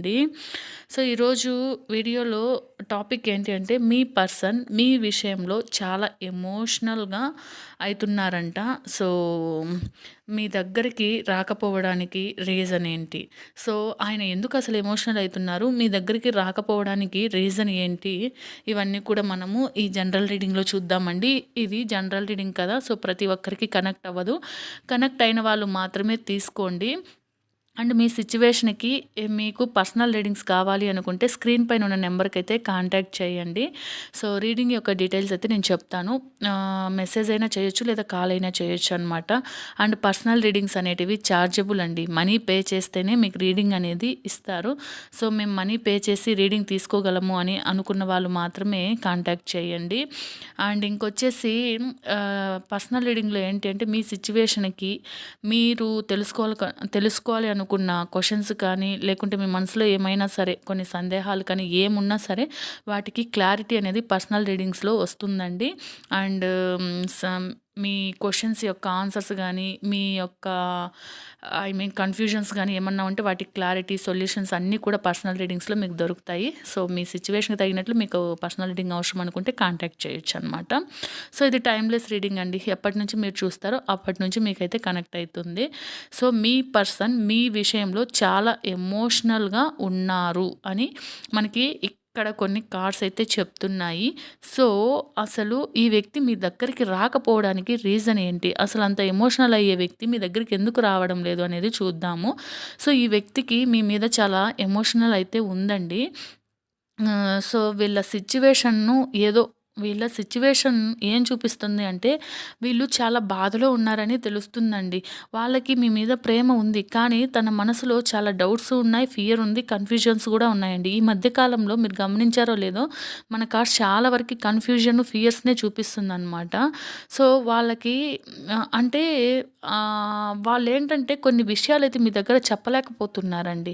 అండి సో ఈరోజు వీడియోలో టాపిక్ ఏంటి అంటే మీ పర్సన్ మీ విషయంలో చాలా ఎమోషనల్గా అవుతున్నారంట సో మీ దగ్గరికి రాకపోవడానికి రీజన్ ఏంటి? సో ఆయన ఎందుకు అసలు ఎమోషనల్ అవుతున్నారు? మీ దగ్గరికి రాకపోవడానికి రీజన్ ఏంటి? ఇవన్నీ కూడా మనము ఈ జనరల్ రీడింగ్లో చూద్దామండి. ఇది జనరల్ రీడింగ్ కదా సో ప్రతి ఒక్కరికి కనెక్ట్ అవ్వదు. కనెక్ట్ అయిన వాళ్ళు మాత్రమే తీసుకోండి. అండ్ మీ సిచ్యువేషన్కి మీకు పర్సనల్ రీడింగ్స్ కావాలి అనుకుంటే స్క్రీన్ పైన ఉన్న నెంబర్కి అయితే కాంటాక్ట్ చేయండి. సో రీడింగ్ యొక్క డీటెయిల్స్ అయితే నేను చెప్తాను. మెసేజ్ అయినా చేయొచ్చు లేదా కాల్ అయినా చేయొచ్చు అనమాట అండ్ పర్సనల్ రీడింగ్స్ అనేటివి ఛార్జబుల్ అండి. మనీ పే చేస్తేనే మీకు రీడింగ్ అనేది ఇస్తారు. సో మేము మనీ పే చేసి రీడింగ్ తీసుకోగలము అని అనుకున్న వాళ్ళు మాత్రమే కాంటాక్ట్ చేయండి. అండ్ ఇంకొచ్చేసి పర్సనల్ రీడింగ్లో ఏంటి అంటే మీ సిచ్యువేషన్కి మీరు తెలుసుకోవాలి తెలుసుకోవాలి అనుకు అనుకున్న క్వశ్చన్స్ కానీ లేకుంటే మీ మనసులో ఏమైనా సరే కొన్ని సందేహాలు కానీ ఏమున్నా సరే వాటికి క్లారిటీ అనేది పర్సనల్ రీడింగ్స్లో వస్తుందండి. అండ్ మీ క్వశ్చన్స్ యొక్క ఆన్సర్స్ కానీ మీ యొక్క ఐ మీన్ కన్ఫ్యూజన్స్ కానీ ఏమన్నా ఉంటే వాటి క్లారిటీ సొల్యూషన్స్ అన్నీ కూడా పర్సనల్ రీడింగ్స్లో మీకు దొరుకుతాయి. సో మీ సిచ్యువేషన్కి తగినట్లు మీకు పర్సనల్ రీడింగ్ అవసరం అనుకుంటే కాంటాక్ట్ చేయొచ్చు అనమాట సో ఇది టైమ్లెస్ రీడింగ్ అండి. ఎప్పటి నుంచి మీరు చూస్తారో అప్పటి నుంచి మీకైతే కనెక్ట్ అవుతుంది సో మీ పర్సన్ మీ విషయంలో చాలా ఎమోషనల్గా ఉన్నారు అని మనకి ఇక్కడ కొన్ని కార్డ్స్ అయితే చెప్తున్నాయి. సో అసలు ఈ వ్యక్తి మీ దగ్గరికి రాకపోవడానికి రీజన్ ఏంటి? అసలు అంత ఎమోషనల్ అయ్యే వ్యక్తి మీ దగ్గరికి ఎందుకు రావడం లేదు అనేది చూద్దాము. సో ఈ వ్యక్తికి మీ మీద చాలా ఎమోషనల్ అయితే ఉందండి. సో వీళ్ళ సిచ్యువేషన్ను ఏదో వీళ్ళ సిచ్యువేషన్ ఏం చూపిస్తుంది అంటే వీళ్ళు చాలా బాధలో ఉన్నారని తెలుస్తుందండి. వాళ్ళకి మీ మీద ప్రేమ ఉంది కానీ తన మనసులో చాలా డౌట్స్ ఉన్నాయి ఫియర్ ఉంది కన్ఫ్యూజన్స్ కూడా ఉన్నాయండి. ఈ మధ్యకాలంలో మీరు గమనించారో లేదో మన కార్ చాలా వరకు కన్ఫ్యూజన్ ఫియర్స్నే చూపిస్తుంది అనమాట సో వాళ్ళకి అంటే వాళ్ళు ఏంటంటే కొన్ని విషయాలు అయితే మీ దగ్గర చెప్పలేకపోతున్నారండి.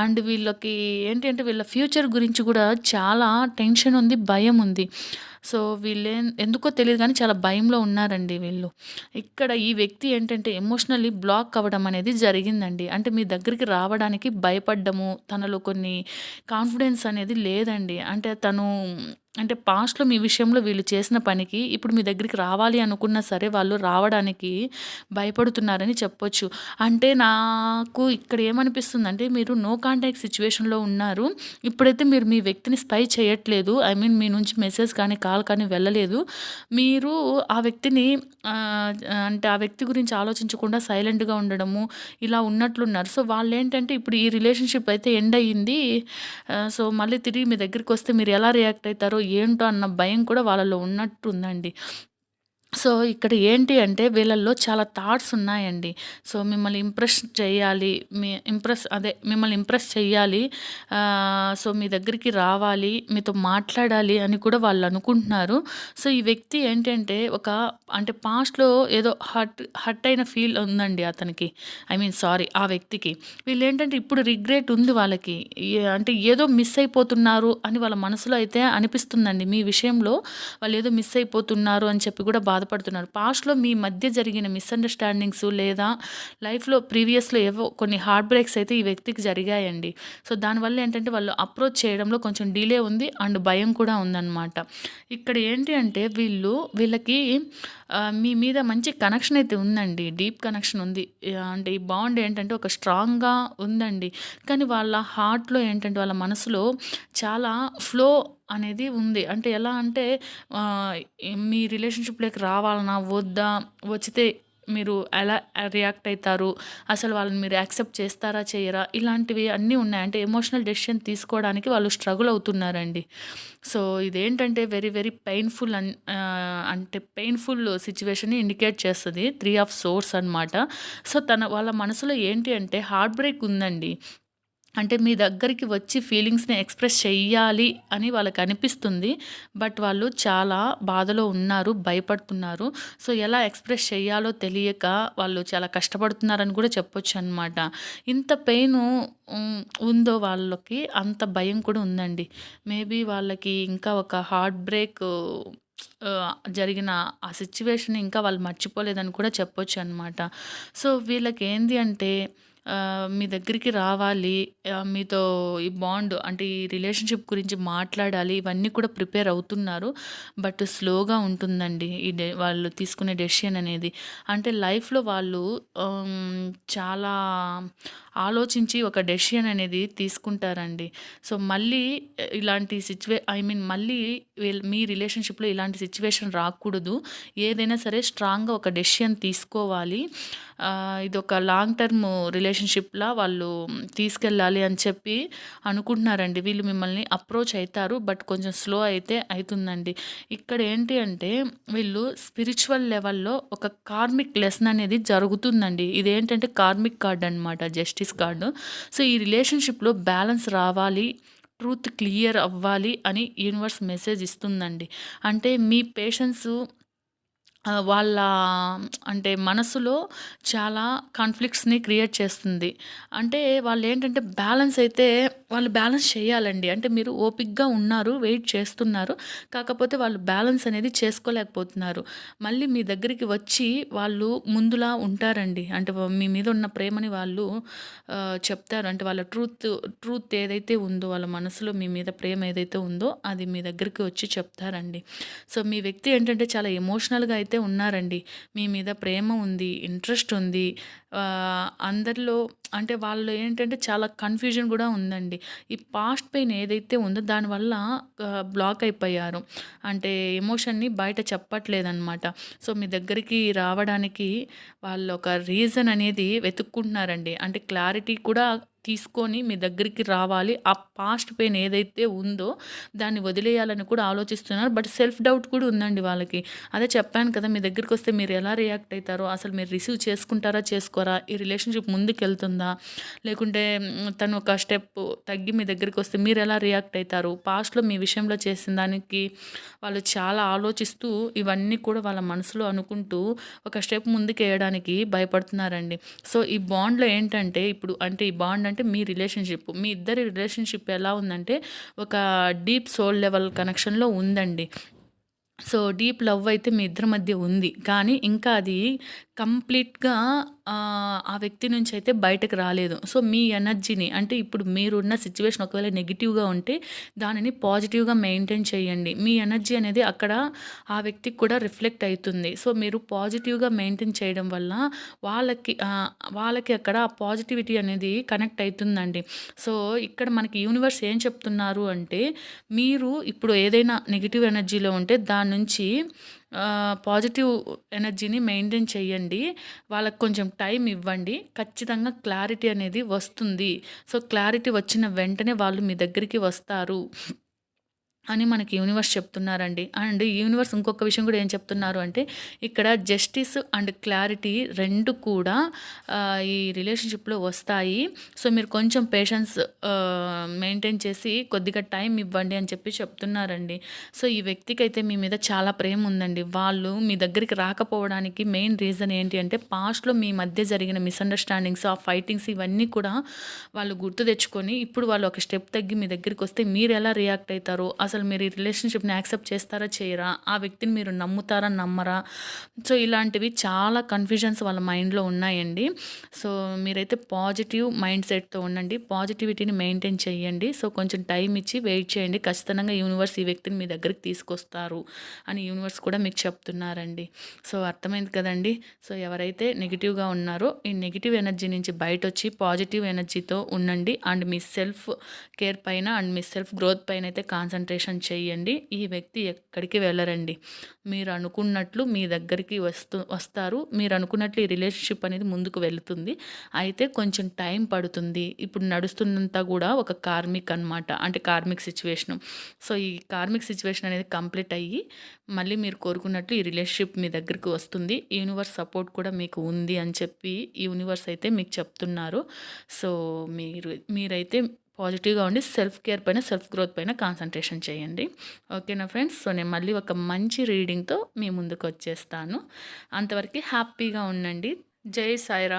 అండ్ వీళ్ళకి ఏంటంటే వీళ్ళ ఫ్యూచర్ గురించి కూడా చాలా టెన్షన్ ఉంది భయం ఉంది. సో వీళ్ళే ఎందుకో తెలియదు కానీ చాలా భయంలో ఉన్నారండి వీళ్ళు. ఇక్కడ ఈ వ్యక్తి ఏంటంటే ఎమోషనల్లీ బ్లాక్ అవ్వడం అనేది జరిగిందండి. అంటే మీ దగ్గరికి రావడానికి భయపడ్డము తనలో కొన్ని కాన్ఫిడెన్స్ అనేది లేదండి. అంటే తను అంటే పాస్ట్‌లో మీ విషయంలో వీళ్ళు చేసిన పనికి ఇప్పుడు మీ దగ్గరికి రావాలి అనుకున్నా సరే వాళ్ళు రావడానికి భయపడుతున్నారని చెప్పొచ్చు. అంటే నాకు ఇక్కడ ఏమనిపిస్తుందంటే మీరు నో కాంటాక్ట్ సిచ్యువేషన్‌లో ఉన్నారు. ఇప్పుడైతే మీరు మీ వ్యక్తిని స్పై చేయట్లేదు. ఐ మీన్ మీ నుంచి మెసేజ్ కానీ, కాల్ కానీ వెళ్ళలేదు. మీరు ఆ వ్యక్తిని అంటే ఆ వ్యక్తి గురించి ఆలోచించకుండా సైలెంట్‌గా ఉండడము ఇలా ఉన్నట్లున్నారు. సో వాళ్ళు ఏంటంటే ఇప్పుడు ఈ రిలేషన్‌షిప్ అయితే ఎండ్ అయ్యింది. సో మళ్ళీ తిరిగి మీ దగ్గరికి వస్తే మీరు ఎలా రియాక్ట్ అవుతారో ఏంటో అన్న భయం కూడా వాళ్ళలో ఉన్నట్టుందండి. సో ఇక్కడ ఏంటి అంటే వీళ్ళల్లో చాలా థాట్స్ ఉన్నాయండి. సో మిమ్మల్ని ఇంప్రెస్ చేయాలి మీ ఇంప్రెస్ అదే మిమ్మల్ని ఇంప్రెస్ చేయాలి సో మీ దగ్గరికి రావాలి మీతో మాట్లాడాలి అని కూడా వాళ్ళు అనుకుంటున్నారు. సో ఈ వ్యక్తి ఏంటంటే ఒక అంటే పాస్ట్లో ఏదో హట్ హట్ అయిన ఫీల్ ఉందండి అతనికి. ఐ మీన్ సారీ ఆ వ్యక్తికి. వీళ్ళు ఏంటంటే ఇప్పుడు రిగ్రెట్ ఉంది వాళ్ళకి. అంటే ఏదో మిస్ అయిపోతున్నారు అని వాళ్ళ మనసులో అయితే అనిపిస్తుందండి. మీ విషయంలో వాళ్ళు ఏదో మిస్ అయిపోతున్నారు అని చెప్పి కూడా బాధపడుతున్నారు. పాస్ట్లో మీ మధ్య జరిగిన మిస్అండర్స్టాండింగ్స్ లేదా లైఫ్లో ప్రీవియస్లో ఏవో కొన్ని హార్ట్ బ్రేక్స్ అయితే ఈ వ్యక్తికి జరిగాయండి. సో దానివల్ల ఏంటంటే వాళ్ళు అప్రోచ్ చేయడంలో కొంచెం డిలే ఉంది అండ్ భయం కూడా ఉందన్నమాట. ఇక్కడ ఏంటి అంటే వీళ్ళు వీళ్ళకి మీ మీద మంచి కనెక్షన్ అయితే ఉందండి. డీప్ కనెక్షన్ ఉంది. అంటే ఈ బాండ్ ఏంటంటే ఒక స్ట్రాంగ్గా ఉందండి. కానీ వాళ్ళ హార్ట్లో ఏంటంటే వాళ్ళ మనసులో చాలా ఫ్లో అనేది ఉంది. అంటే ఎలా అంటే మీ రిలేషన్షిప్లోకి రావాలన్నా వద్దా వచ్చితే మీరు ఎలా రియాక్ట్ అవుతారు అసలు వాళ్ళని మీరు యాక్సెప్ట్ చేస్తారా చేయరా ఇలాంటివి అన్నీ ఉన్నాయి. అంటే ఎమోషనల్ డెసిషన్ తీసుకోవడానికి వాళ్ళు స్ట్రగుల్ అవుతున్నారండి. సో ఇదేంటంటే వెరీ వెరీ పెయిన్ఫుల్ అన్ అంటే పెయిన్ఫుల్ సిచ్యువేషన్ని ఇండికేట్ చేస్తుంది. త్రీ ఆఫ్ సోర్స్ అనమాట సో తన వాళ్ళ మనసులో ఏంటి అంటే హార్ట్ బ్రేక్ ఉందండి. అంటే మీ దగ్గరికి వచ్చి ఫీలింగ్స్ని ఎక్స్ప్రెస్ చెయ్యాలి అని వాళ్ళకి అనిపిస్తుంది బట్ వాళ్ళు చాలా బాధలో ఉన్నారు భయపడుతున్నారు. సో ఎలా ఎక్స్ప్రెస్ చెయ్యాలో తెలియక వాళ్ళు చాలా కష్టపడుతున్నారని కూడా చెప్పొచ్చు అనమాట ఇంత పెయిన్ ఉందో వాళ్ళకి అంత భయం కూడా ఉందండి. మేబీ వాళ్ళకి ఇంకా ఒక హార్ట్ బ్రేక్ జరిగిన ఆ సిచ్యువేషన్ ఇంకా వాళ్ళు మర్చిపోలేదని కూడా చెప్పొచ్చు అనమాట సో వీళ్ళకి ఏంది అంటే మీ దగ్గరికి రావాలి మీతో ఈ బాండ్ అంటే ఈ రిలేషన్షిప్ గురించి మాట్లాడాలి ఇవన్నీ కూడా ప్రిపేర్ అవుతున్నారు. బట్ స్లోగా ఉంటుందండి ఈ డె వాళ్ళు తీసుకునే డెసిషన్ అనేది. అంటే లైఫ్లో వాళ్ళు చాలా ఆలోచించి ఒక డెసిషన్ అనేది తీసుకుంటారండి. సో మళ్ళీ ఇలాంటి సిచ్యువే ఐ మీన్ మళ్ళీ మీ రిలేషన్షిప్లో ఇలాంటి సిచ్యువేషన్ రాకూడదు. ఏదైనా సరే స్ట్రాంగ్గా ఒక డెసిషన్ తీసుకోవాలి. ఇది ఒక లాంగ్ టర్మ్ రిలేషన్షిప్లా వాళ్ళు తీసుకెళ్ళాలి అని చెప్పి అనుకుంటున్నారండి. వీళ్ళు మిమ్మల్ని అప్రోచ్ అవుతారు బట్ కొంచెం స్లో అయితే అవుతుందండి ఇక్కడ ఏంటి అంటే వీళ్ళు స్పిరిచువల్ లెవెల్లో ఒక కార్మిక్ లెసన్ అనేది జరుగుతుందండి. ఇదేంటంటే కార్మిక్ కార్డ్ అనమాట జస్టిస్ కార్డు. సో ఈ రిలేషన్షిప్లో బ్యాలెన్స్ రావాలి. ట్రూత్ క్లియర్ అవ్వాలి అని యూనివర్స్ మెసేజ్ ఇస్తుందండి. అంటే మీ పేషెన్సు వాళ్ళ అంటే మనసులో చాలా కాన్ఫ్లిక్ట్స్‌ని క్రియేట్ చేస్తుంది. అంటే వాళ్ళు ఏంటంటే బ్యాలెన్స్ అయితే వాళ్ళు బ్యాలెన్స్ చేయాలండి. అంటే మీరు ఓపిక్‌గా ఉన్నారు, వెయిట్ చేస్తున్నారు. కాకపోతే వాళ్ళు బ్యాలెన్స్ అనేది చేసుకోలేకపోతున్నారు. మళ్ళీ మీ దగ్గరికి వచ్చి వాళ్ళు ముందులా ఉంటారండి. అంటే మీ మీద ఉన్న ప్రేమని వాళ్ళు చెప్తారు. అంటే వాళ్ళ ట్రూత్ ట్రూత్ ఏదైతే ఉందో వాళ్ళ మనసులో మీ మీద ప్రేమ ఏదైతే ఉందో అది మీ దగ్గరికి వచ్చి చెప్తారండి. సో, మీ వ్యక్తి ఏంటంటే చాలా ఎమోషనల్‌గా అయితే ఉన్నారండి మీ మీద ప్రేమ ఉంది ఇంట్రెస్ట్ ఉంది అందరిలో అంటే వాళ్ళు ఏంటంటే చాలా కన్ఫ్యూజన్ కూడా ఉందండి. ఈ పాస్ట్ పెయిన్ ఏదైతే ఉందో దానివల్ల బ్లాక్ అయిపోయారు. అంటే ఎమోషన్ని బయట చెప్పట్లేదన్నమాట. సో మీ దగ్గరికి రావడానికి వాళ్ళు ఒక రీజన్ అనేది వెతుక్కుంటున్నారండి. అంటే క్లారిటీ కూడా తీసుకొని మీ దగ్గరికి రావాలి. ఆ పాస్ట్ పెయిన్ ఏదైతే ఉందో దాన్ని వదిలేయాలని కూడా ఆలోచిస్తున్నారు. బట్ సెల్ఫ్ డౌట్ కూడా ఉందండి వాళ్ళకి. అదే చెప్పాను కదా మీ దగ్గరికి వస్తే మీరు ఎలా రియాక్ట్ అవుతారో అసలు మీరు రిసీవ్ చేసుకుంటారా చేసుకోరా? ఈ రిలేషన్షిప్ ముందుకు వెళ్తుందా లేకుంటే తను ఒక స్టెప్ తగ్గి మీ దగ్గరికి వస్తే మీరు ఎలా రియాక్ట్ అవుతారు పాస్ట్లో మీ విషయంలో చేసిన దానికి వాళ్ళు చాలా ఆలోచిస్తూ ఇవన్నీ కూడా వాళ్ళ మనసులో అనుకుంటూ ఒక స్టెప్ ముందుకు వేయడానికి భయపడుతున్నారండి. సో ఈ బాండ్లో ఏంటంటే ఇప్పుడు అంటే ఈ బాండ్ అంటే మీ రిలేషన్షిప్ మీ ఇద్దరి రిలేషన్షిప్ ఎలా ఉందంటే ఒక డీప్ సోల్ లెవెల్ కనెక్షన్లో ఉందండి. సో డీప్ లవ్ అయితే మీ ఇద్దరి మధ్య ఉంది. కానీ ఇంకా అది కంప్లీట్‌గా ఆ వ్యక్తి నుంచి అయితే బయటకు రాలేదు. సో, మీ ఎనర్జీని అంటే ఇప్పుడు మీరున్న సిచ్యువేషన్ ఒకవేళ నెగిటివ్‌గా ఉంటే దానిని పాజిటివ్‌గా మెయింటైన్ చేయండి. మీ ఎనర్జీ అనేది అక్కడ ఆ వ్యక్తికి కూడా రిఫ్లెక్ట్ అవుతుంది. సో, మీరు పాజిటివ్‌గా మెయింటైన్ చేయడం వల్ల వాళ్ళకి వాళ్ళకి అక్కడ ఆ పాజిటివిటీ అనేది కనెక్ట్ అవుతుందండి. సో, ఇక్కడ మనకి యూనివర్స్ ఏం చెప్తున్నారు అంటే, మీరు ఇప్పుడు ఏదైనా నెగిటివ్ ఎనర్జీలో ఉంటే దాని నుంచి పాజిటివ్ ఎనర్జీని మెయింటైన్ చేయండి. వాళ్ళకి కొంచెం టైం ఇవ్వండి. ఖచ్చితంగా క్లారిటీ అనేది వస్తుంది. సో క్లారిటీ వచ్చిన వెంటనే వాళ్ళు మీ దగ్గరికి వస్తారు. అని మనకి యూనివర్స్ చెప్తున్నారండి. అండ్ యూనివర్స్ ఇంకొక విషయం కూడా ఏం చెప్తున్నారు అంటే ఇక్కడ జస్టిస్ అండ్ క్లారిటీ రెండు కూడా ఈ రిలేషన్షిప్లో వస్తాయి. సో మీరు కొంచెం పేషెన్స్ మెయింటైన్ చేసి కొద్దిగా టైం ఇవ్వండి అని చెప్పి చెప్తున్నారండి. సో ఈ వ్యక్తికి అయితే మీ మీద చాలా ప్రేమ ఉందండి. వాళ్ళు మీ దగ్గరికి రాకపోవడానికి మెయిన్ రీజన్ ఏంటి అంటే పాస్ట్లో మీ మధ్య జరిగిన మిస్అండర్స్టాండింగ్స్ ఆ ఫైటింగ్స్ ఇవన్నీ కూడా వాళ్ళు గుర్తు తెచ్చుకొని ఇప్పుడు వాళ్ళు ఒక స్టెప్ తగ్గి మీ దగ్గరికి వస్తే మీరు ఎలా రియాక్ట్ అవుతారో అసలు అసలు మీరు ఈ రిలేషన్షిప్ని యాక్సెప్ట్ చేస్తారా చేయరా? ఆ వ్యక్తిని మీరు నమ్ముతారా నమ్మరా? సో ఇలాంటివి చాలా కన్ఫ్యూజన్స్ వాళ్ళ మైండ్లో ఉన్నాయండి. సో మీరైతే పాజిటివ్ మైండ్ సెట్తో ఉండండి. పాజిటివిటీని మెయింటైన్ చేయండి సో కొంచెం టైం ఇచ్చి వెయిట్ చేయండి. ఖచ్చితంగా యూనివర్స్ ఈ వ్యక్తిని మీ దగ్గరికి తీసుకొస్తారు అని యూనివర్స్ కూడా మీకు చెప్తున్నారండి. సో అర్థమైంది కదండి? సో ఎవరైతే నెగిటివ్గా ఉన్నారో ఈ నెగిటివ్ ఎనర్జీ నుంచి బయట వచ్చి పాజిటివ్ ఎనర్జీతో ఉండండి. అండ్ మీ సెల్ఫ్ కేర్ పైన అండ్ మీ సెల్ఫ్ గ్రోత్ పైన అయితే కాన్సన్ట్రేషన్ కాన్సన్ట్రేషన్ చేయండి. ఈ వ్యక్తి ఎక్కడికి వెళ్ళరండి. మీరు అనుకున్నట్లు మీ దగ్గరికి వస్తూ వస్తారు. మీరు అనుకున్నట్లు ఈ రిలేషన్షిప్ అనేది ముందుకు వెళుతుంది. అయితే కొంచెం టైం పడుతుంది. ఇప్పుడు నడుస్తున్నంత కూడా ఒక కార్మిక్ అనమాట అంటే కార్మిక్ సిచ్యువేషను. సో ఈ కార్మిక్ సిచ్యువేషన్ అనేది కంప్లీట్ అయ్యి మళ్ళీ మీరు కోరుకున్నట్లు ఈ రిలేషన్షిప్ మీ దగ్గరికి వస్తుంది. యూనివర్స్ సపోర్ట్ కూడా మీకు ఉంది అని చెప్పి యూనివర్స్ అయితే మీకు చెప్తున్నారు. సో మీరు మీరైతే పాజిటివ్గా ఉండి సెల్ఫ్ కేర్ పైన సెల్ఫ్ గ్రోత్ పైన కాన్సన్ట్రేషన్ చేయండి. ఓకేనా ఫ్రెండ్స్? సో నేను మళ్ళీ ఒక మంచి రీడింగ్తో మీ ముందుకు వచ్చేస్తాను అంతవరకు హ్యాపీగా ఉండండి. జై సాయిరా